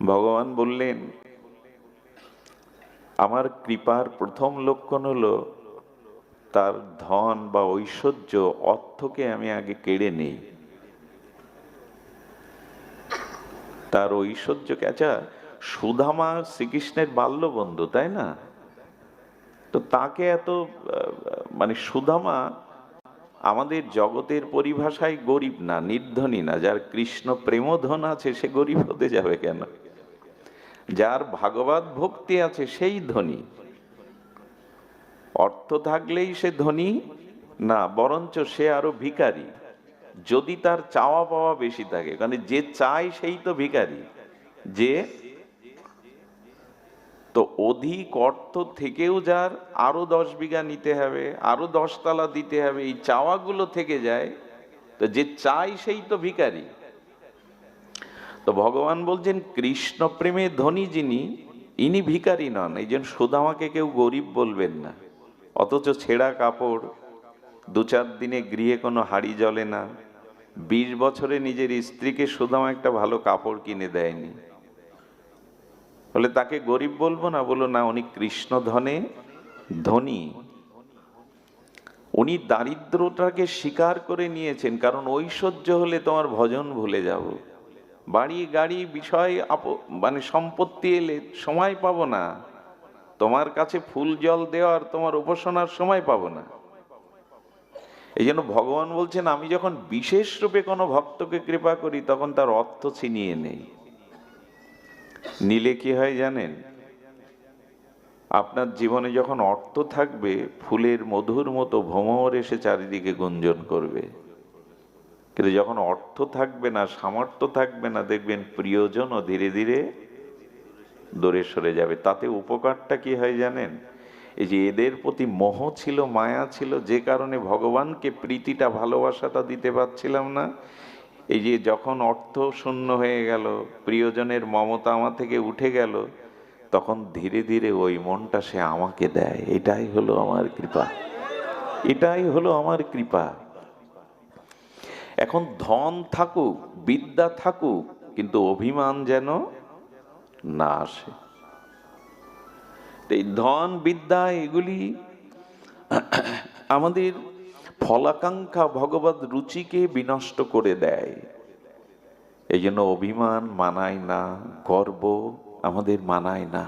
ভগবান বললেন, আমার কৃপার প্রথম লক্ষণ হলো, তার ধন বা ঐশ্বর্য অর্থকে আমি আগে কেড়ে নেই। তার ঐশ্বর্যকে আচ্ছা সুধামা শ্রীকৃষ্ণের বাল্য বন্ধু তাই না? তো তাকে এত মানে সুধামা আমাদের জগতের পরিভাষায় গরিব না, নির্ধনী না, যার কৃষ্ণ প্রেমধন আছে সে গরিব হতে যাবে কেন? যার ভাগবত ভক্তি আছে সেই ধনী অর্থ থাকলেই সে ধনী, না, বরঞ্চ সে আরও ভিখারি। যদি তার চাওয়া পাওয়া বেশি থাকে মানে যে চায় সেই তো ভিখারি। যে তো অধিক অর্থ থেকেও যার আরও দশ বিঘা নিতে হবে, আরও দশতলা দিতে হবে, এই চাওয়াগুলো থেকে যায়, তো যে চাই সেই তো ভিখারি। তো ভগবান বলছেন, কৃষ্ণ প্রেমে ধনী যিনি, ইনি ভিখারি নন। এই জন্য সুদামাকে কেউ গরিব বলবেন না। অথচ ছেঁড়া কাপড়, দু চার দিনে গৃহে কোনো হাড়ি জ্বলে না। বিশ বছরে নিজের স্ত্রীকে সুদামা একটা ভালো কাপড় কিনে দেয়নি। বলে, তাকে গরিব বলব না? বলো না, উনি কৃষ্ণ ধনে ধনী। উনি দারিদ্রটাকে স্বীকার করে নিয়েছেন, কারণ ঐশ্বর্য হলে তোমার ভজন ভুলে যাব। বাড়ি, গাড়ি, বিষয়, আপ- মানে সম্পত্তি এলে সময় পাবো না। তোমার কাছে ফুল, জল দেওয়ার, তোমার উপাসনার সময় পাবো না। এই জন্য ভগবান বলছেন, আমি যখন বিশেষ রূপে কোনো ভক্তকে কৃপা করি, তখন তার অর্থ ছিনিয়ে নেই। নিলে কি হয় জানেন? আপনার জীবনে যখন অর্থ থাকবে, ফুলের মধুর মতো ভ্রমর এসে চারিদিকে গুঞ্জন করবে। কিন্তু যখন অর্থ থাকবে না, সামর্থ্য থাকবে না, দেখবেন প্রিয়জনও ধীরে ধীরে দূরে সরে যাবে। তাতে উপকারটা কি হয় জানেন? এই যে এদের প্রতি মোহ ছিল, মায়া ছিল, যে কারণে ভগবানকে প্রীতিটা, ভালোবাসাটা দিতে পারছিলাম না। এই যে যখন অর্থ শূন্য হয়ে গেল, প্রিয়জনের মমতা আমার থেকে উঠে গেল, তখন ধীরে ধীরে ওই মনটা সে আমাকে দেয়। এটাই হলো আমার কৃপা। এটাই হলো আমার কৃপা। এখন ধন থাকুক, বিদ্যা থাকুক, কিন্তু অভিমান যেন না আসে। এই ধন, বিদ্যা এগুলি আমাদের ফলাকাঙ্ক্ষা ভগবত রুচিকে বিনষ্ট করে দেয়। এই জন্য অভিমান মানায় না, গর্ব আমাদের মানায় না।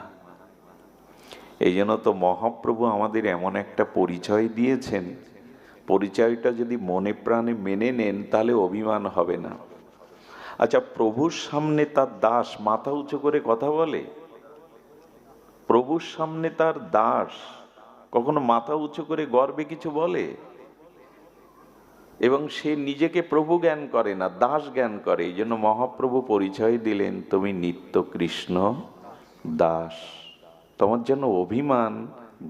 এই জন্য তো মহাপ্রভু আমাদের এমন একটা পরিচয় দিয়েছেন পরিচয়টা যদি মনে প্রাণে মেনে নেন, তাহলে অভিমান হবে না। আচ্ছা প্রভুর সামনে তার দাস মাথা উঁচু করে কথা বলে? প্রভুর সামনে তার দাস কখনো মাথা উঁচু করে গর্বে কিছু বলে? এবং সে নিজেকে প্রভু জ্ঞান করে না, দাস জ্ঞান করে। এই জন্য মহাপ্রভু পরিচয় দিলেন, তুমি নিত্য কৃষ্ণ দাস। তোমার জন্য অভিমান,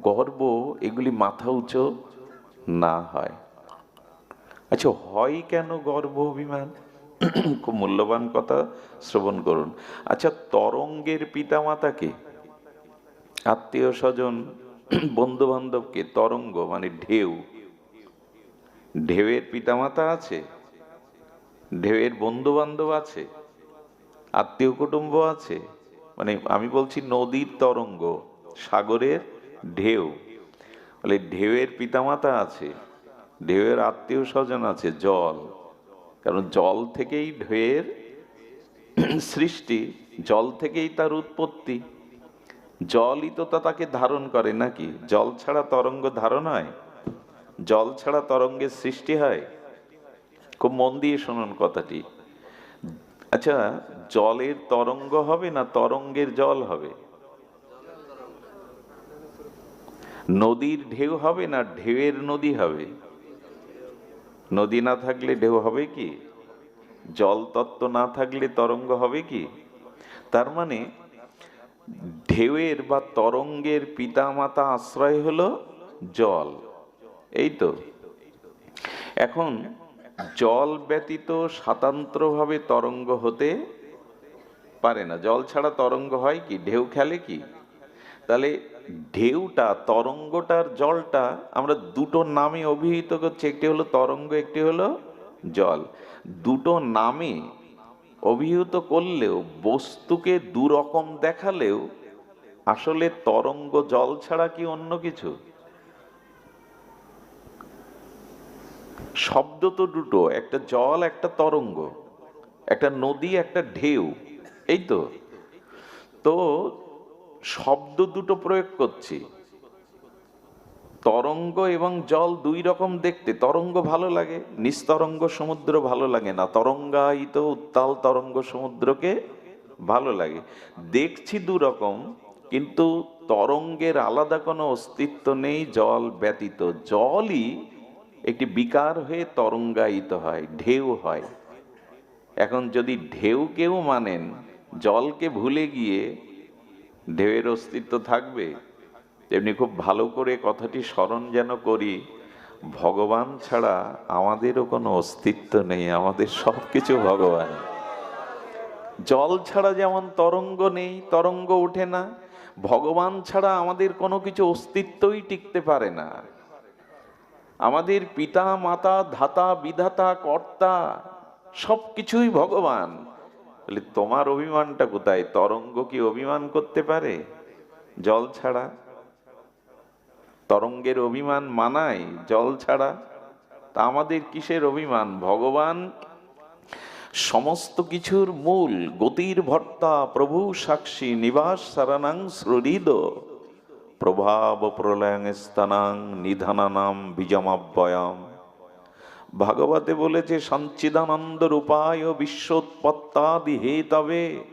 গর্ব, এগুলি মাথা উঁচু না হয়। আচ্ছা হয় কেন গর্ব অভিমান? খুব মূল্যবান কথা, শ্রবণ করুন। আচ্ছা তরঙ্গের পিতামাতাকে আত্মীয় স্বজন বন্ধু বান্ধবকে তরঙ্গ মানে ঢেউ, ঢেউয়ের পিতামাতা আছে, ঢেউয়ের বন্ধু বান্ধব আছে, আত্মীয় কুটুম্ব আছে মানে আমি বলছি নদীর তরঙ্গ, সাগরের ঢেউ। বলে ঢেউয়ের পিতামাতা আছে, ঢেউয়ের আত্মীয় স্বজন আছে, জল। কারণ জল থেকেই ঢেউয়ের সৃষ্টি, জল থেকেই তার উৎপত্তি। জলই তো তাকে ধারণ করে নাকি? জল ছাড়া তরঙ্গ ধারণ হয়? জল ছাড়া তরঙ্গের সৃষ্টি হয়? খুব মন দিয়ে শুনুন কথাটি। আচ্ছা জলের তরঙ্গ হবে না তরঙ্গের জল হবে? নদীর ঢেউ হবে না ঢেউয়ের নদী হবে? নদী না থাকলে ঢেউ হবে কি? জল তত্ত্ব না থাকলে তরঙ্গ হবে কি? তার মানে ঢেউয়ের বা তরঙ্গের পিতামাতা আশ্রয় হলো জল। এই তো। এখন জল ব্যতীত স্বাতন্ত্রভাবে তরঙ্গ হতে পারে না। জল ছাড়া তরঙ্গ হয় কি? ঢেউ খেলে কি? তাহলে ঢেউটা, তরঙ্গটার জলটা, আমরা দুটো নামে অভিহিত করছি, একটি হলো তরঙ্গ, একটি হলো জল। দুটো নামে অভিহিত করলেও, বস্তুকে দুরকম দেখালেও, আসলে তরঙ্গ জল ছাড়া কি অন্য কিছু? শব্দ তো দুটো, একটা জল, একটা তরঙ্গ, একটা নদী, একটা ঢেউ, এই তো। তো শব্দ দুটো প্রয়োগ করছি। তরঙ্গ এবং জল দুই রকম দেখতে। তরঙ্গ ভালো লাগে, নিস্তরঙ্গ সমুদ্র ভালো লাগে না। তরঙ্গায়িত উত্তাল তরঙ্গ সমুদ্রকে ভালো লাগে। দেখছি দু রকম, কিন্তু তরঙ্গের আলাদা কোনো অস্তিত্ব নেই, জল ব্যতীত। জলই একটি বিকার হয়ে তরঙ্গায়িত হয়, ঢেউ হয়। এখন যদি ঢেউ কেউ মানেন, জলকে ভুলে গিয়ে ঢেউয়ের অস্তিত্ব থাকবে। তেমনি খুব ভালো করে কথাটি স্মরণ যেন করি, ভগবান ছাড়া আমাদেরও কোনো অস্তিত্ব নেই, আমাদের সব কিছু ভগবান। জল ছাড়া যেমন তরঙ্গ নেই, তরঙ্গ ওঠে না, ভগবান ছাড়া আমাদের কোনো কিছু অস্তিত্বই টিকতে পারে না। আমাদের পিতা, মাতা, ধাতা, বিধাতা, কর্তা সব কিছুই ভগবান। বলে, তোমার অভিমানটা কোথায়? তরঙ্গ কি অভিমান করতে পারে? জল ছাড়া? তরঙ্গের অভিমান মানায়, জল ছাড়া? তা আমাদের কিসের অভিমান? ভগবান সমস্ত কিছুর মূল, গতির ভর্তা, প্রভু সাক্ষী, নিবাস সারানাং শ্রুরিদ প্রভাব প্রলয়ং স্থানাং নিধানানাম বীজমাব্যয়াম। ভাগবতে বলেছে, সঞ্চিদানন্দ রূপায় বিশ্বোৎপত্তাদি হেতবে,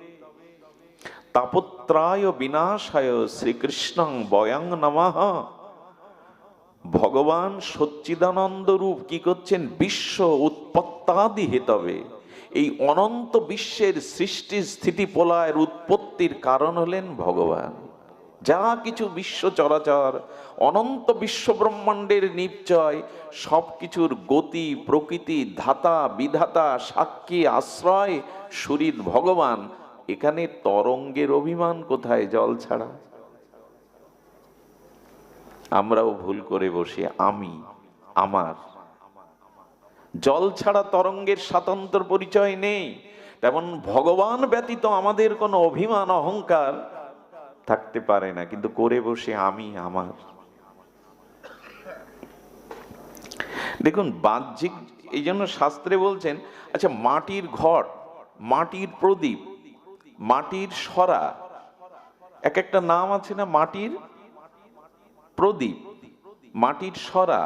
তাপত্রায় বিনাশায় শ্রীকৃষ্ণ বয়াং নমঃ। ভগবান সচ্চিদানন্দ রূপ কি করছেন? বিশ্ব উৎপত্তাদি হেতবে। এই অনন্ত বিশ্বের সৃষ্টি স্থিতি প্রলয়ের উৎপত্তির কারণ হলেন ভগবান। যা কিছু বিশ্ব চরাচর, অনন্ত বিশ্ব ব্রহ্মাণ্ডের নিশ্চয় সব কিছুর গতি, প্রকৃতি, ধাতা, বিধাতা, সাক্ষী, আশ্রয় সুরিত ভগবান। এখানে তরঙ্গের অভিমান কোথায়? জল ছাড়া। আমরাও ভুল করে বসি, আমি, আমার। জল ছাড়া তরঙ্গের স্বাতন্ত্র পরিচয় নেই। তেমন ভগবান ব্যতীত আমাদের কোনো অভিমান, অহংকার থাকতে পারে না, কিন্তু করে বসে আমি আমার। দেখুন, বাহ্যিক, এই জন্য শাস্ত্রে বলছেন আচ্ছা মাটির ঘর, মাটির প্রদীপ, মাটির সরা, এক একটা নাম আছে না, মাটির প্রদীপ, মাটির সরা,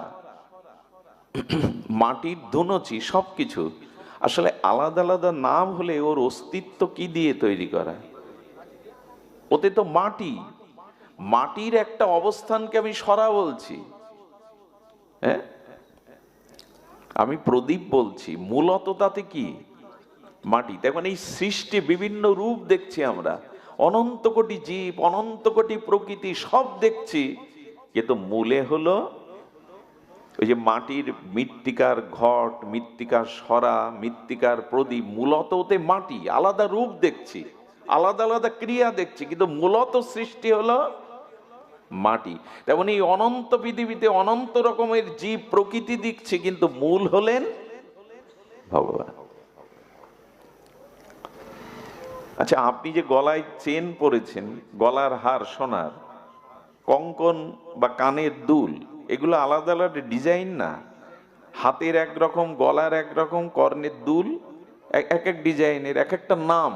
মাটির ধুনুচি, সবকিছু। আসলে আলাদা আলাদা নাম হলে ওর অস্তিত্ব কি দিয়ে তৈরি করা? ওতে তো মাটি। মাটির একটা অবস্থানকে আমি সরা বলছি। হ্যাঁ? আমি প্রদীপ বলছি। মূলত তাতে কি? মাটি। দেখুন, এই সৃষ্টি বিভিন্ন রূপ দেখছি আমরা। অনন্ত কোটি জীব, অনন্ত কোটি প্রকৃতি, সব দেখছি। কিন্তু মূলে হলো ওই যে মাটির মৃত্তিকার ঘট, মৃত্তিকার সরা, মৃত্তিকার প্রদীপ। মূলত ওতে মাটি, আলাদা রূপ দেখছি। আলাদা আলাদা ক্রিয়া দেখছি, কিন্তু মূলত সৃষ্টি হলো মাটি। তেমন এই অনন্ত পৃথিবীতে অনন্ত রকমের জীব প্রকৃতি দিচ্ছে কিন্তু মূল হলেন ভগবান। আচ্ছা আপনি যে গলায় চেন পরেছেন, গলার হার সোনার, কঙ্কন বা কানের দুল, এগুলো আলাদা আলাদা ডিজাইন না? হাতের একরকম, গলার একরকম, কর্ণের দুল এক এক ডিজাইনের এক একটা নাম।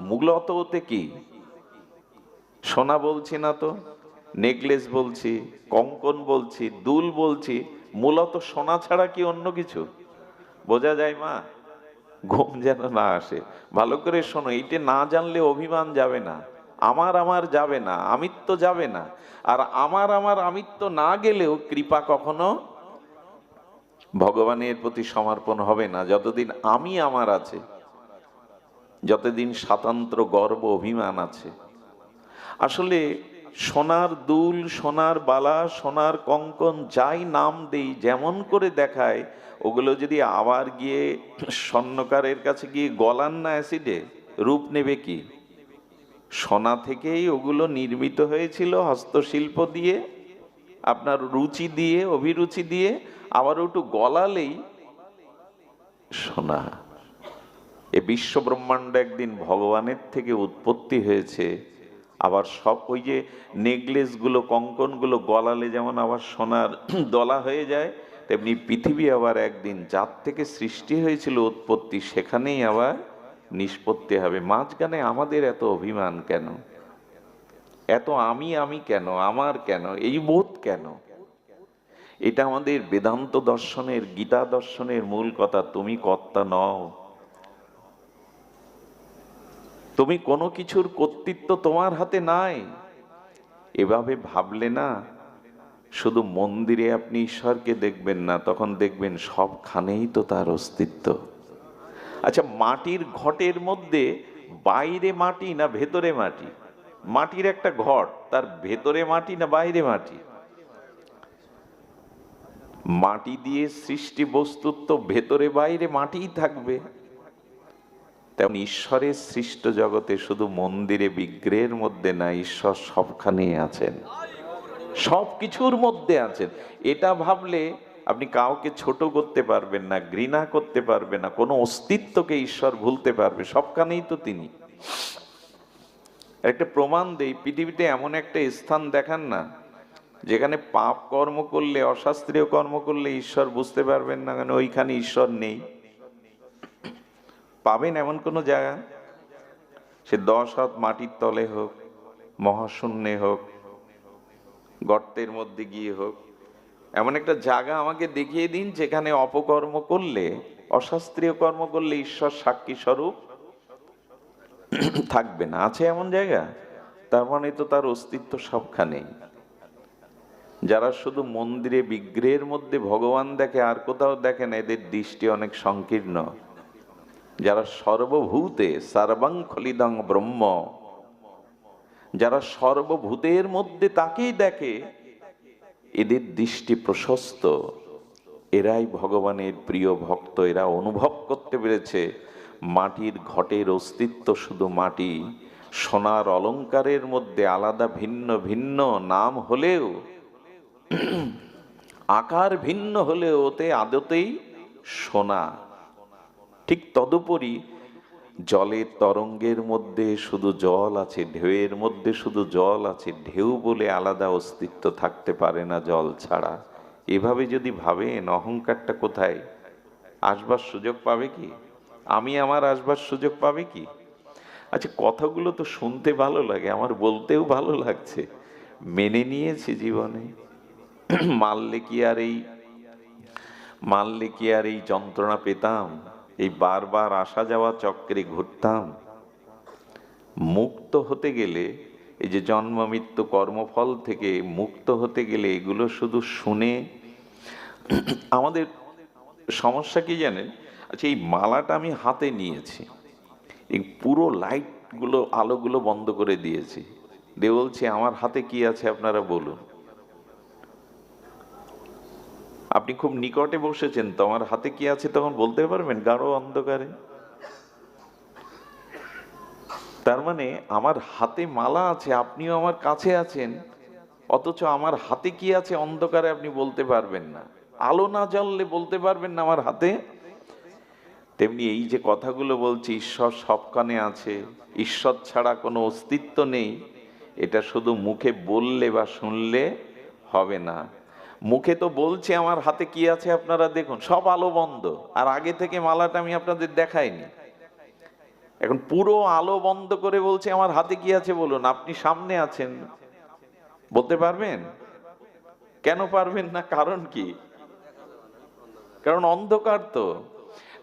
মূলত ওতে কি? সোনা বলছি না তো, নেকলেস বলছি, কঙ্কন বলছি, দুল বলছি মূলত সোনা ছাড়া কি অন্য কিছু? বোঝা যায় মা? ঘুম যেন না আসে। ভালো করে শোনো, এইটা না জানলে অভিমান যাবে না। আমার আমার যাবে না, আমিত্ব যাবে না। আর আমার আমার আমিত্ব না গেলেও কৃপা কখনো ভগবানের প্রতি সমর্পণ হবে না। যতদিন আমি আমার আছে যতদিন স্বাতন্ত্র গর্ব অভিমান আছে। আসলে সোনার দুল, সোনার বালা, সোনার কঙ্কন যাই নাম দেই, যেমন করে দেখায়, ওগুলো যদি আবার গিয়ে স্বর্ণকারের কাছে গিয়ে গলান না অ্যাসিডে, রূপ নেবে কি? সোনা থেকেই ওগুলো নির্মিত হয়েছিল হস্তশিল্প দিয়ে, আপনার রুচি দিয়ে, অভিরুচি দিয়ে, আবার একটু গলালেই সোনা। এ বিশ্ব ব্রহ্মাণ্ড একদিন ভগবানের থেকে উৎপত্তি হয়েছে। আবার সব ওই যে নেকলেসগুলো, কঙ্কনগুলো গলালে যেমন আবার সোনার দলা হয়ে যায়, তেমনি পৃথিবী আবার একদিন যার থেকে সৃষ্টি হয়েছিল উৎপত্তি, সেখানেই আবার নিষ্পত্তি হবে। মাঝখানে আমাদের এত অভিমান কেন? এত আমি আমি কেন? আমার কেন? এই বোধ কেন? এটা আমাদের বেদান্ত দর্শনের, গীতা দর্শনের মূল কথা, তুমি কর্তা নও। তুমি কোনো কিছুর কর্তৃত্ব তোমার হাতে নাই। এভাবে ভাবলে না, শুধু মন্দিরে আপনি ঈশ্বরকে দেখবেন না, তখন দেখবেন সবখানেই তো তার অস্তিত্ব। আচ্ছা মাটির ঘটের মধ্যে বাইরে মাটি না ভেতরে মাটি? মাটির একটা ঘট, তার ভেতরে মাটি না বাইরে মাটি? মাটি দিয়ে সৃষ্টি বস্তুত্ব ভেতরে বাইরে মাটিই থাকবে। তেমন ঈশ্বরের সৃষ্ট জগতে শুধু মন্দিরে বিগ্রহের মধ্যে না, ঈশ্বর সবখানেই আছেন। সব কিছুর মধ্যে আছেন। এটা ভাবলে আপনি কাউকে ছোট করতে পারবেন না, ঘৃণা করতে পারবেন না, কোনো অস্তিত্বকে ঈশ্বর ভুলতে পারবে, সবখানেই তো তিনি। একটা প্রমাণ দেই, পৃথিবীতে এমন একটা স্থান দেখান না, যেখানে পাপ কর্ম করলে, অশাস্ত্রীয় কর্ম করলে ঈশ্বর বুঝতে পারবেন না কেন ওইখানে ঈশ্বর নেই। পাবেন এমন কোনো জায়গা? সে দশ হাত মাটির তলে হোক, মহাশূন্যে হোক, গর্তের মধ্যে গিয়ে হোক, এমন একটা জায়গা আমাকে দেখিয়ে দিন যেখানে অপকর্ম করলে, অশাস্ত্রীয় কর্ম করলে ঈশ্বর সাক্ষী স্বরূপ থাকবে না। আছে এমন জায়গা? তার মানে তো তার অস্তিত্ব সবখানেই। যারা শুধু মন্দিরে বিগ্রহের মধ্যে ভগবান দেখে আর কোথাও দেখে না, এদের দৃষ্টি অনেক সংকীর্ণ। যারা সর্বভূতে সর্বাং খলিদং ব্রহ্ম, যারা সর্বভূতের মধ্যে তাকেই দেখে, এদের দৃষ্টি প্রশস্ত। এরাই ভগবানের প্রিয় ভক্ত, এরা অনুভব করতে পেরেছে। মাটির ঘটের অস্তিত্ব শুধু মাটি, সোনার অলঙ্কারের মধ্যে আলাদা ভিন্ন ভিন্ন নাম হলেও, আকার ভিন্ন হলেও ওতে আদতেই সোনা। ঠিক তদুপরি জলের তরঙ্গের মধ্যে শুধু জল আছে, ঢেউয়ের মধ্যে শুধু জল আছে, ঢেউ বলে আলাদা অস্তিত্ব থাকতে পারে না জল ছাড়া। এভাবে যদি ভাবেন, অহংকারটা কোথায়? আসবার সুযোগ পাবে কি? আমি আমার আসবার সুযোগ পাবে কি? আচ্ছা কথাগুলো তো শুনতে ভালো লাগে, আমার বলতেও ভালো লাগছে। মেনে নিয়েছি জীবনে। মারলে কি আর এই, মারলে কি আর এই যন্ত্রণা পেতাম? এই বারবার আসা যাওয়া চক্রে ঘুরতাম। মুক্ত হতে গেলে এই যে জন্ম মৃত্যু কর্মফল থেকে মুক্ত হতে গেলে এগুলো শুধু শুনে আমাদের সমস্যা কি জানেন? আচ্ছা এই মালাটা আমি হাতে নিয়েছি। এই পুরো লাইটগুলো, আলোগুলো বন্ধ করে দিয়েছি। দিয়ে বলছি আমার হাতে কি আছে আপনারা বলুন। আপনি খুব নিকটে বসেছেন, তো আমার হাতে কি আছে তখন বলতে পারবেন? গাঢ় অন্ধকারে। তার মানে আমার হাতে মালা আছে, আপনিও আমার কাছে আছেন, অথচ আমার হাতে কি আছে অন্ধকারে আপনি বলতে পারবেন না। আলো না জ্বললে বলতে পারবেন না আমার হাতে। তেমনি এই যে কথাগুলো বলছি, ঈশ্বর সবখানে আছে, ঈশ্বর ছাড়া কোনো অস্তিত্ব নেই, এটা শুধু মুখে বললে বা শুনলে হবে না। মুখে তো বলছে, আমার হাতে কি আছে আপনারা দেখুন, সব আলো বন্ধ। আর আগে থেকে মালাটা আমি আপনাদের দেখাইনি। এখন পুরো আলো বন্ধ করে বলছে, আমার হাতে কি আছে বলুন, আপনি সামনে আছেন। বলতে পারবেন? কেন পারবেন না? কারণ কি? কারণ অন্ধকার তো।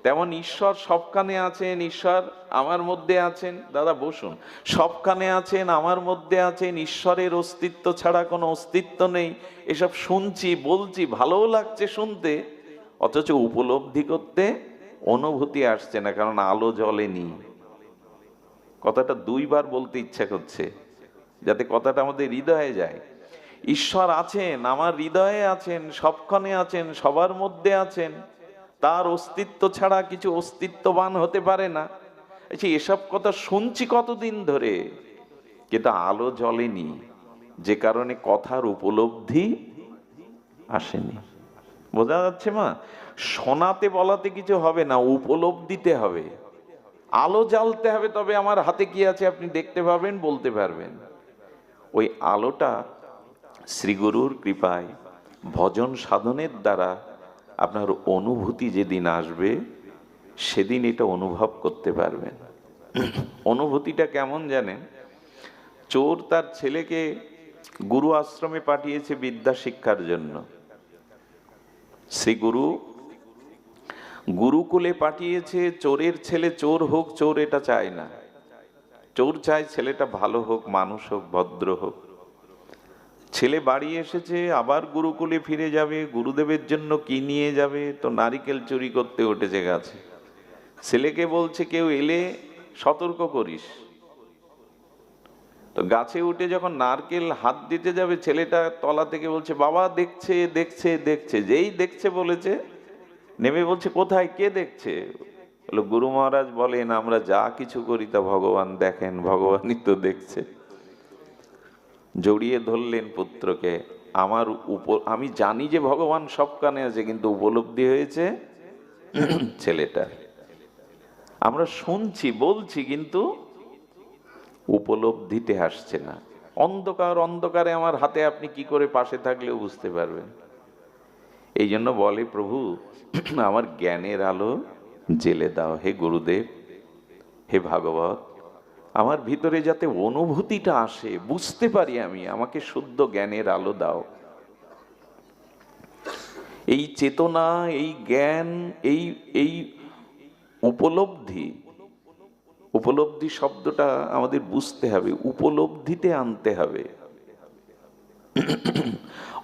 তেমন ঈশ্বর সবখানে আছেন, ঈশ্বর আমার মধ্যে আছেন। দাদা, বসুন। সবখানে আছেন, আমার মধ্যে আছেন, ঈশ্বরের অস্তিত্ব ছাড়া কোনো অস্তিত্ব নেই। এসব শুনছি, বলছি, ভালোও লাগছে শুনতে, অথচ উপলব্ধি করতে অনুভূতি আসছে না, কারণ আলো জ্বলেনি কথাটা দুইবার বলতে ইচ্ছা করছে, যাতে কথাটা আমাদের হৃদয়ে যায়। ঈশ্বর আছেন, আমার হৃদয়ে আছেন, সবখানে আছেন, সবার মধ্যে আছেন। তার অস্তিত্ব ছাড়া কিছু অস্তিত্ববান হতে পারে না। আচ্ছা এসব কথা শুনছি কতদিন ধরে, কিন্তু আলো জ্বলেনি, যে কারণে কথার উপলব্ধি আসেনি। বোঝা যাচ্ছে মা? শোনাতে বলাতে কিছু হবে না, উপলব্ধিতে হবে। আলো জ্বালতে হবে, তবে আমার হাতে কি আছে আপনি দেখতে পাবেন, বলতে পারবেন। ওই আলোটা শ্রীগুরুর কৃপায় ভজন সাধনের দ্বারা আপনার অনুভূতি যেদিন আসবে, সেদিন এটা অনুভব করতে পারবেন। অনুভূতিটা কেমন জানেন? চোর তার ছেলেকে গুরু আশ্রমে পাঠিয়েছে বিদ্যা শিক্ষার জন্য। শ্রী গুরু গুরুকুলে পাঠিয়েছে, চোরের ছেলে চোর হোক, চোর এটা চায় না। চোর চায় ছেলেটা ভালো হোক, মানুষ হোক, ভদ্র হোক। ছেলে বাড়ি এসেছে, আবার গুরুকুলে ফিরে যাবে, গুরুদেবের জন্য কি নিয়ে যাবে? তো নারিকেল চুরি করতে উঠেছে গাছে। ছেলেকে বলছে, কেউ এলে সতর্ক করিস। তো গাছে উঠে যখন নারকেল হাত দিতে যাবে, ছেলেটা তলা থেকে বলছে, বাবা, দেখছে দেখছে দেখছে। যেই দেখছে বলেছে, নেমে বলছে, কোথায়? কে দেখছে? গুরু মহারাজ বলেন, আমরা যা কিছু করি তা ভগবান দেখেন, ভগবানই তো দেখছে। জড়িয়ে ধরলেন পুত্রকে। আমার উপ, আমি জানি যে ভগবান সব কানে আছে, কিন্তু উপলব্ধি হয়েছে ছেলেটা আমরা শুনছি, বলছি, কিন্তু উপলব্ধিতে আসছে না। অন্ধকার অন্ধকারে আমার হাতে আপনি কি করে পাশে থাকলেও বুঝতে পারবেন। এই জন্য বলে, প্রভু, আমার জ্ঞানের আলো জেলে দাও। হে গুরুদেব, হে ভাগবত আমার ভিতরে যাতে অনুভূতিটা আসে, বুঝতে পারি আমি, আমাকে শুদ্ধ জ্ঞানের আলো দাও। এই চেতনা, এই জ্ঞান, এই এই উপলব্ধি উপলব্ধি শব্দটা আমাদের বুঝতে হবে, উপলব্ধিতে আনতে হবে।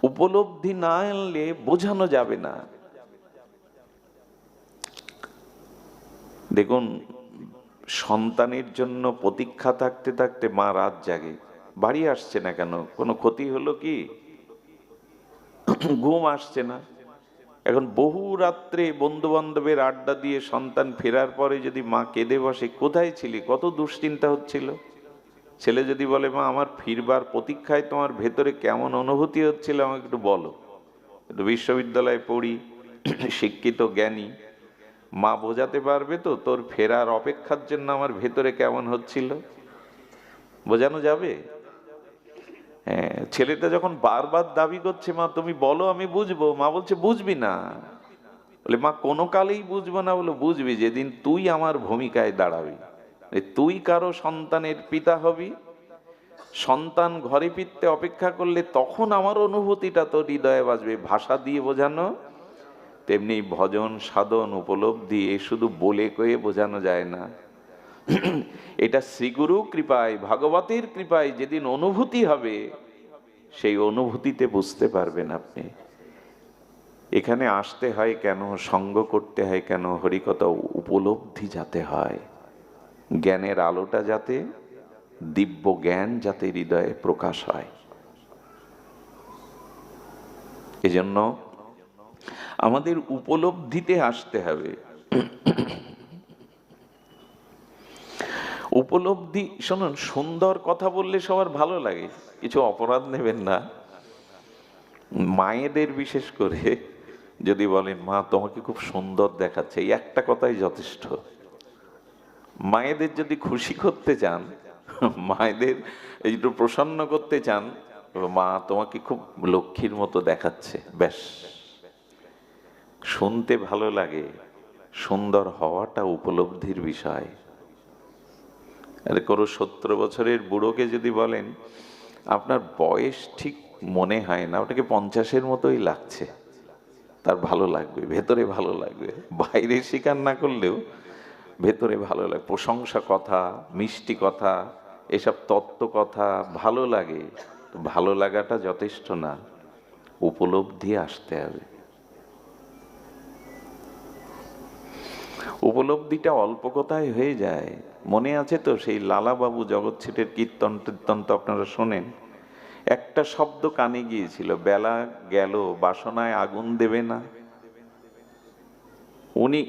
উপলব্ধি না আনলে বোঝানো যাবে না। দেখুন সন্তানের জন্য প্রতীক্ষা থাকতে থাকতে মা রাত জাগে। বাড়ি আসছে না কেন? কোনো ক্ষতি হলো কি? ঘুম আসছে না। এখন বহু রাত্রে বন্ধু বান্ধবের আড্ডা দিয়ে সন্তান ফেরার পরে যদি মা কেঁদে বসে, কোথায় ছিলি? কত দুশ্চিন্তা হচ্ছিল। ছেলে যদি বলে, মা, আমার ফিরবার প্রতীক্ষায় তোমার ভেতরে কেমন অনুভূতি হচ্ছিল, আমাকে একটু বলো। একটু বিশ্ববিদ্যালয়ে পড়ি, শিক্ষিত, জ্ঞানী। মা বোঝাতে পারবে তো, তোর ফেরার অপেক্ষার জন্য আমার ভেতরে কেমন হচ্ছিল? বোঝানো যাবে? হ্যাঁ ছেলেটা যখন বারবার দাবি করছে, মা, তুমি বলো, আমি বুঝব। মা বলছে, বুঝবি না। বলে, মা, কোনো কালেই বুঝব না। বলে, বুঝবি যেদিন তুই আমার ভূমিকায় দাঁড়াবি। তুই কারও সন্তানের পিতা হবি। সন্তান ঘরে ফিরতে অপেক্ষা করলে তখন আমার অনুভূতিটা তোর হৃদয়ে বাজবে। ভাষা দিয়ে বোঝানো তেমনি ভজন, সাধন, উপলব্ধি, এ শুধু বলে কয়ে বোঝানো যায় না। এটা শ্রীগুরু কৃপায়, ভাগবতের কৃপায় যেদিন অনুভূতি হবে, সেই অনুভূতিতে বুঝতে পারবেন আপনি। এখানে আসতে হয় কেন, সঙ্গ করতে হয় কেন, হরিকথা উপলব্ধি যাতে হয়, জ্ঞানের আলোটা যাতে, দিব্য জ্ঞান যাতে হৃদয়ে প্রকাশ হয়। এজন্য আমাদের উপলব্ধিতে আসতে হবে। উপলব্ধি, শুনুন, সুন্দর কথা বললে সবার ভালো লাগে, কিছু অপরাধ নেবেন না। মায়েদের বিশেষ করে যদি বলেন, মা, তোমাকে খুব সুন্দর দেখাচ্ছে। এই একটা কথাই যথেষ্ট। মায়েদের যদি খুশি করতে চান, মায়েদের একটু প্রসন্ন করতে চান, মা তোমাকে খুব লক্ষ্মীর মতো দেখাচ্ছে, ব্যাস। শুনতে ভালো লাগে, সুন্দর হওয়াটা উপলব্ধির বিষয়। আরে কোনো সত্তর বছরের বুড়োকে যদি বলেন, আপনার বয়স ঠিক মনে হয় না, ওটাকে পঞ্চাশের মতোই লাগছে। তার ভালো লাগবে, ভেতরে ভালো লাগবে। বাইরে স্বীকার না করলেও ভেতরে ভালো লাগে। প্রশংসা কথা, মিষ্টি কথা, এসব তত্ত্ব কথা ভালো লাগে। ভালো লাগাটা যথেষ্ট না, উপলব্ধি আসতে হবে। উপলব্ধিটা অল্প কথায় হয়ে যায়। মনে আছে তো সেই লালাবাবু জগৎ ছেটের কীর্তন টীর্তন তো আপনারা শোনেন? একটা শব্দ কানে গিয়েছিল, বেলা গেল, বাসনায় আগুন দেবে না। উনি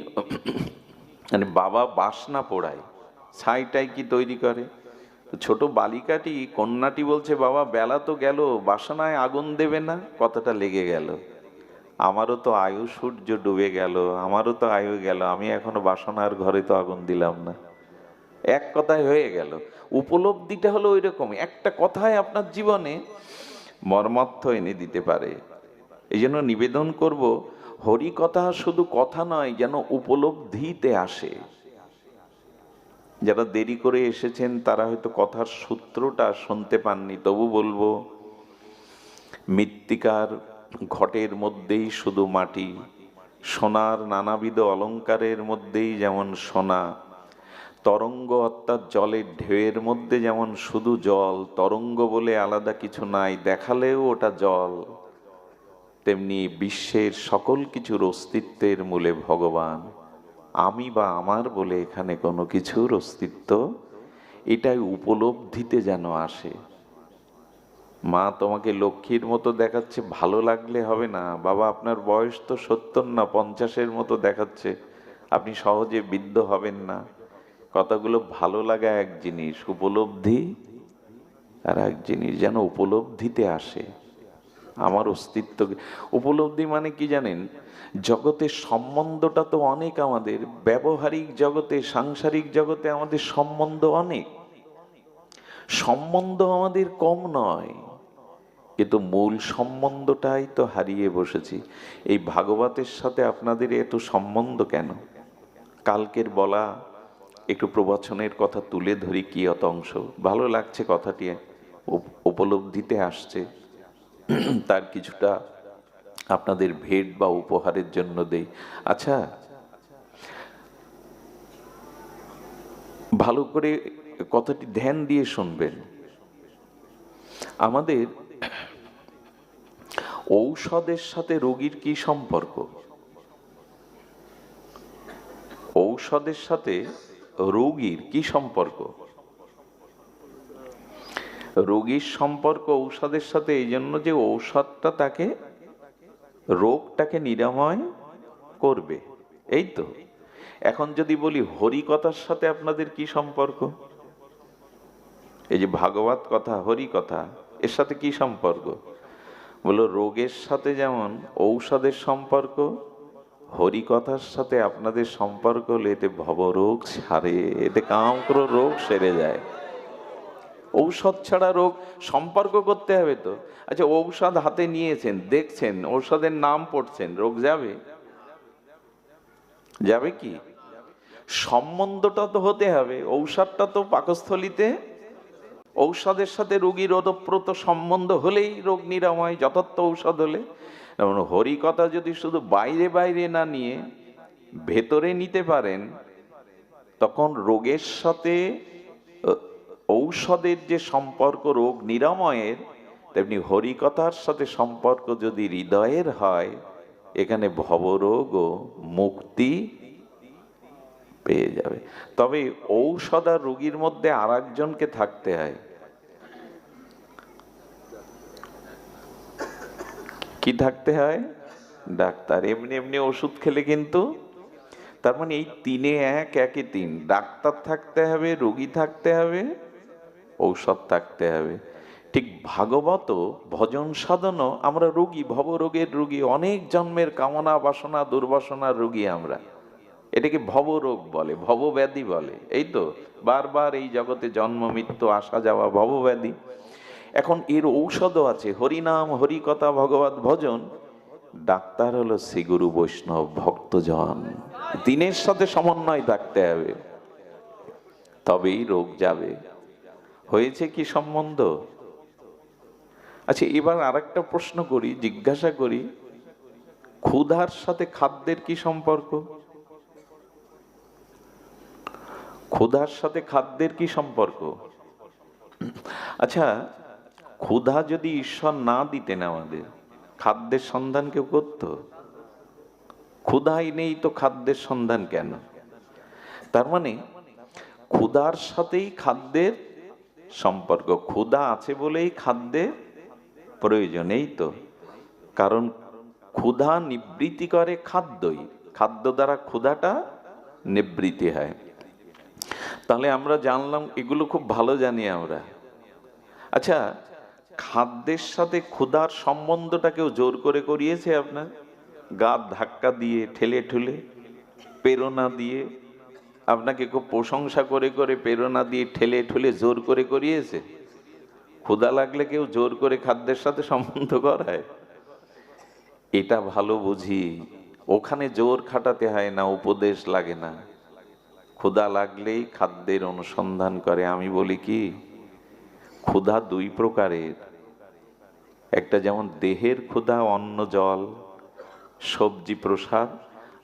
মানে বাবা বাসনা পোড়ায়, ছাইটাই কি তৈরি করে? ছোট বালিকাটি কন্যাটি বলছে, বাবা, বেলা তো গেল, বাসনায় আগুন দেবে না? কথাটা লেগে গেল। আমারও তো আয়ু সূর্য ডুবে গেল, আমারও তো আয়ু গেল, আমি এখনও বাসনার ঘরে তো আগুন দিলাম না। এক কথায় হয়ে গেল। উপলব্ধিটা হলো ওই রকম একটা কথায় আপনার জীবনে মর্মার্থ এনে দিতে পারে। এই জন্য নিবেদন করব, হরি কথা শুধু কথা নয়, যেন উপলব্ধিতে আসে। যারা দেরি করে এসেছেন, তারা হয়তো কথার সূত্রটা শুনতে পাননি, তবু বলব, মৃত্তিকার ঘটের মধ্যেই শুধু মাটি, সোনার নানাবিধ অলঙ্কারের মধ্যেই যেমন সোনা, তরঙ্গ অর্থাৎ জলের ঢেউয়ের মধ্যে যেমন শুধু জল, তরঙ্গ বলে আলাদা কিছু নাই, দেখালেও ওটা জল। তেমনি বিশ্বের সকল কিছুর অস্তিত্বের মূলে ভগবান। আমি বা আমার বলে এখানে কোনো কিছুর অস্তিত্ব এটাই উপলব্ধিতে যেন আসে। মা তোমাকে লক্ষ্মীর মতো দেখাচ্ছে, ভালো লাগলে হবে না। বাবা, আপনার বয়স তো সত্তর না, পঞ্চাশের মতো দেখাচ্ছে। আপনি সহজে বৃদ্ধ হবেন না। কথাগুলো ভালো লাগা এক জিনিস, উপলব্ধি আর এক জিনিস, যেন উপলব্ধিতে আসে। আমার অস্তিত্ব উপলব্ধি মানে কি জানেন? জগতের সম্বন্ধটা তো অনেক আমাদের, ব্যবহারিক জগতে, সাংসারিক জগতে আমাদের সম্বন্ধ অনেক। সম্বন্ধ আমাদের কম নয়। কিন্তু মূল সম্বন্ধটাই তো হারিয়ে বসেছি। এই ভাগবতের সাথে আপনাদের এত সম্বন্ধ কেন? কালকের বলা, একটু প্রবচনের কথা তুলে ধরি কি অত অংশ। ভালো লাগছে কথাটি, উপ- উপলব্ধিতে আসছে। তার কিছুটা আপনাদের ভেট বা উপহারের জন্য দেই। আচ্ছা ভালো করে কথাটি ধ্যান দিয়ে শুনবেন। আমাদের ঔষধের সাথে রোগীর কি সম্পর্ক? ঔষধের সাথে রোগীর কি সম্পর্ক? রোগীর সম্পর্ক ঔষধের সাথে, এই জন্য যে ঔষধটা তাকে, রোগটাকে নিরাময় করবে। এই তো। এখন যদি বলি হরি কথার সাথে আপনাদের কি সম্পর্ক? এই যে ভাগবত কথা হরি কথা এর সাথে কি সম্পর্ক? বলো রোগের সাথে যেমন ঔষধের সম্পর্ক হরি কথার সাথে আপনাদের সম্পর্ক হলে এতে ভবরোগ সারে এতে কামক্র রোগ সেরে যায়। ঔষধ ছাড়া রোগ সম্পর্ক করতে হবে তো। আচ্ছা ঔষধ হাতে নিয়েছেন, দেখছেন, ঔষধের নাম পড়ছেন, রোগ যাবে? যাবে কি? সম্বন্ধটা তো হতে হবে, ঔষধটা তো পাকস্থলিতে ঔষধের সাথে রোগীর ওতপ্রোত সম্বন্ধ হলেই রোগ নিরাময়, যথার্থ ঔষধ হলে। যেমন হরিকথা যদি শুধু বাইরে বাইরে না নিয়ে ভেতরে নিতে পারেন, তখন রোগের সাথে ঔষধের যে সম্পর্ক রোগ নিরাময়ের, তেমনি হরিকথার সাথে সম্পর্ক যদি হৃদয়ের হয়, এখানে ভবরোগ ও মুক্তি পেয়ে যাবে। তবে ঔষধ আর রোগীর মধ্যে আর থাকতে হয়। কি থাকতে হয়? ডাক্তার। এমনি এমনি ওষুধ খেলে কিন্তু তার মানে এই তিনে এক, একে তিন। ডাক্তার থাকতে হবে, রোগী থাকতে হবে, ঔষধ থাকতে হবে। ঠিক ভাগবত ভজন সাধনও আমরা রোগী, ভবরোগের রোগী, অনেক জন্মের কামনা, বাসনা দুর্বাসনার রোগী আমরা। এটাকে ভবরোগ বলে, ভবব্যাধি বলে। এই তো, বারবার এই জগতে জন্ম, মৃত্যু, আসা, যাওয়া, ভবব্যাধি। এখন এর ঔষধও আছে। হরিনাম, হরিকথা, ভগবত ভজন। ডাক্তার হলো শ্রীগুরু বৈষ্ণব ভক্তজন। দিনের সাথে সমন্বয় থাকতে হবে। তবেই রোগ যাবে। হয়েছে কি সম্বন্ধ? আচ্ছা এবার আরেকটা প্রশ্ন করি, জিজ্ঞাসা করি, ক্ষুধার সাথে খাদ্যের কি সম্পর্ক? ক্ষুধার সাথে খাদ্যের কি সম্পর্ক? আচ্ছা ক্ষুধা যদি ঈশ্বর না দিতেন আমাদের, খাদ্যের সন্ধান কেউ করতো? ক্ষুধাই নেই তো খাদ্যের সন্ধান কেন? তার মানে ক্ষুধার সাথেই খাদ্যের সম্পর্ক, ক্ষুধা আছে বলেই খাদ্যের প্রয়োজন, এই তো। কারণ ক্ষুধা নিবৃত্তি করে খাদ্যই, খাদ্য দ্বারা ক্ষুধাটা নিবৃত্তি হয়। তাহলে আমরা জানলাম, এগুলো খুব ভালো জানি আমরা। আচ্ছা খাদ্যের সাথে ক্ষুধার সম্বন্ধটা কেউ জোর করে করিয়েছে আপনার? গা ধাক্কা দিয়ে, ঠেলে ঠুলে, প্রেরণা দিয়ে, আপনাকে খুব প্রশংসা করে করে প্রেরণা দিয়ে ঠেলে ঠুলে জোর করে করিয়েছে? ক্ষুধা লাগলে কেউ জোর করে খাদ্যের সাথে সম্বন্ধ করায়? এটা ভালো বুঝি। ওখানে জোর খাটাতে হয় না, উপদেশ লাগে না। ক্ষুধা লাগলেই খাদ্যের অনুসন্ধান করে। আমি বলি কি, ক্ষুধা দুই প্রকারের। একটা যেমন দেহের ক্ষুধা, অন্ন, জল, সবজি, প্রসাদ,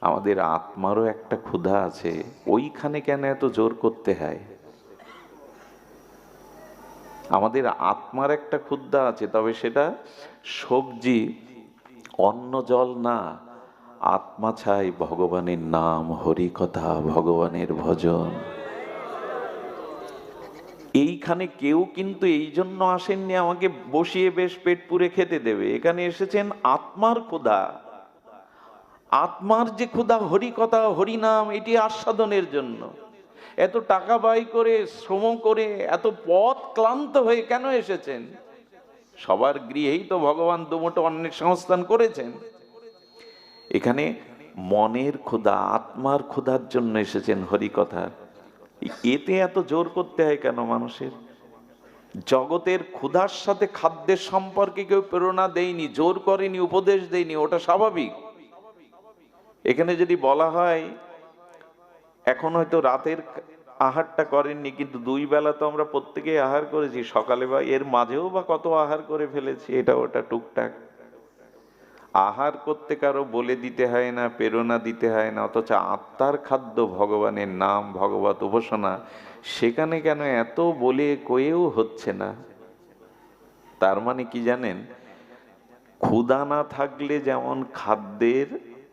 আমাদের আত্মারও একটা ক্ষুধা আছে। ওইখানে কেন এত জোর করতে হয়? আমাদের আত্মার একটা ক্ষুধা আছে, তবে সেটা সবজি, অন্ন, জল না। আত্মা চাই ভগবানের নাম হরি কথা ভগবানের ভজন। এইখানে কেউ কিন্তু এই জন্য আসেননি, আমাকে বসিয়ে বেশ পেট পুরে খেতে দেবে। এখানে এসেছেন আত্মার ক্ষুধা। আত্মার যে ক্ষুধা, হরি কথা, হরি নাম, এটি আস্বাদনের জন্য। এত টাকা ব্যয় করে, শ্রম করে, এত পথ ক্লান্ত হয়ে কেন এসেছেন? সবার গৃহেই তো ভগবান দুমোটো অন্যের সংস্থান করেছেন। এখানে মনের ক্ষুধা, আত্মার ক্ষুধার জন্য এসেছেন হরি কথা এতে এত জোর করতে হয় কেন মানুষের? জগতের ক্ষুধার সাথে খাদ্যের সম্পর্কে কেউ প্রেরণা দেয়নি, জোর করেনি, উপদেশ দেয়নি, ওটা স্বাভাবিক। এখানে যদি বলা হয়, এখন হয়তো রাতের আহারটা করেননি, কিন্তু দুই বেলা তো আমরা প্রত্যেকে আহার করেছি, সকালে বা এর মাঝেও বা কত আহার করে ফেলেছি, এটা ওটা টুকটাক। আহার করতে কারও বলে দিতে হয় না, প্রেরণা দিতে হয় না, অথচ আত্মার খাদ্য ভগবানের নাম, ভগবত উপাসনা, সেখানে কেন এত বলে কয়েও হচ্ছে না? তার মানে কি জানেন? ক্ষুধা না থাকলে যেমন খাদ্যের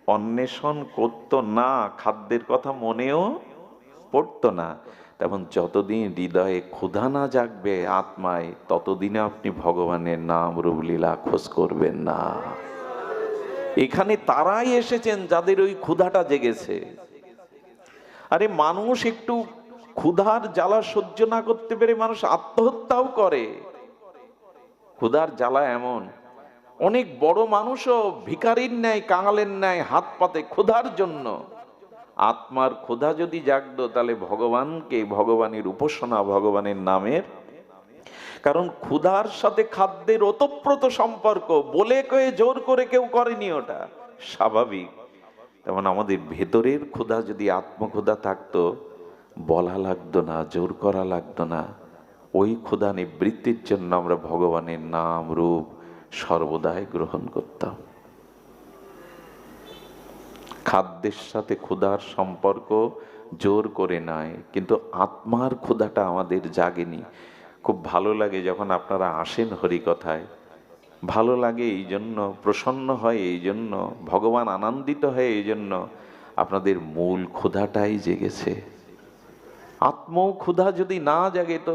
অন্বেষণ করতো না, খাদ্যের কথা মনেও পড়তো না। তেমন যতদিন হৃদয়ে ক্ষুধা না জাগবে আত্মায়, ততদিনে আপনি ভগবানের নাম রূপলীলা খোঁজ করবেন না। এখানে তারাই এসেছেন যাদের ওই ক্ষুধাটা জেগেছে। আরে মানুষ একটু ক্ষুধার জ্বালা সহ্য না করতে পেরে মানুষ আত্মহত্যাও করে। ক্ষুধার জ্বালা এমন। অনেক বড় মানুষও ভিকারির ন্যায়, কাঙালের ন্যায় হাত পাতে ক্ষুধার জন্য। আত্মার ক্ষুধা যদি জাগত, তাহলে ভগবানকে, ভগবানের উপাসনা, ভগবানের নামের কারণ ক্ষুধার সাথে খাদ্যের ওতপ্রোত সম্পর্ক, বলে কয়ে জোর করে কেউ করেনি ওটা। স্বাভাবিক। তেমন আমাদের ভেতরের ক্ষুধা যদি আত্মক্ষুধা থাকতো, বলা লাগতো না, জোর করা লাগতো না, ওই ক্ষুধা নিবৃত্তির জন্য আমরা ভগবানের নাম, রূপ সর্বদাই গ্রহণ করতাম। খাদ্যের সাথে ক্ষুধার সম্পর্ক জোর করে নয় কিন্তু আত্মার ক্ষুধাটা আমাদের জাগেনি। খুব ভালো লাগে যখন আপনারা আসেন হরিকথায়। ভালো লাগে এই জন্য, প্রসন্ন হয় এই জন্য, ভগবান আনন্দিত হয় এই জন্য। আপনাদের মূল ক্ষুধাটাই জেগেছে। আত্ম ক্ষুধা যদি না জাগে তো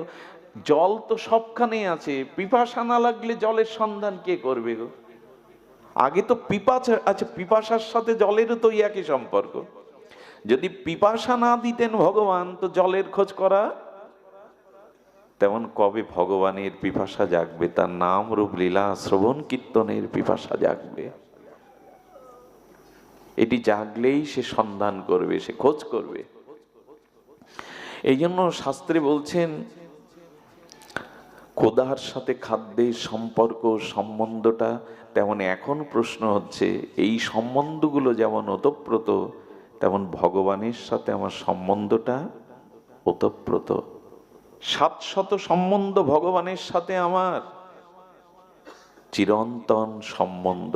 জল তো সবখানেই আছে। পিপাসা না লাগলে জলের সন্ধান কে করবে গো? আগে তো পিপাসা আচ্ছা পিপাসার সাথে জলেরও তো একই সম্পর্ক। যদি পিপাসা না দিতেন ভগবান, তো জলের খোঁজ করা তেমন কবে ভগবানের পিপাসা জাগবে? তার নাম রূপ লীলা, শ্রবণ কীর্তনের পিপাসা জাগবে। এটি জাগলেই সে সন্ধান করবে, সে খোঁজ করবে। এই জন্য শাস্ত্রে বলছেন, কোদার সাথে খাদ্যের সম্পর্ক, সম্বন্ধটা তেমন এখন প্রশ্ন হচ্ছে, এই সম্বন্ধগুলো যেমন ওতপ্রোত, তেমন ভগবানের সাথে আমার সম্বন্ধটা ওতপ্রোত। সাতশত সম্বন্ধ ভগবানের সাথে আমার চিরন্তন সম্বন্ধ।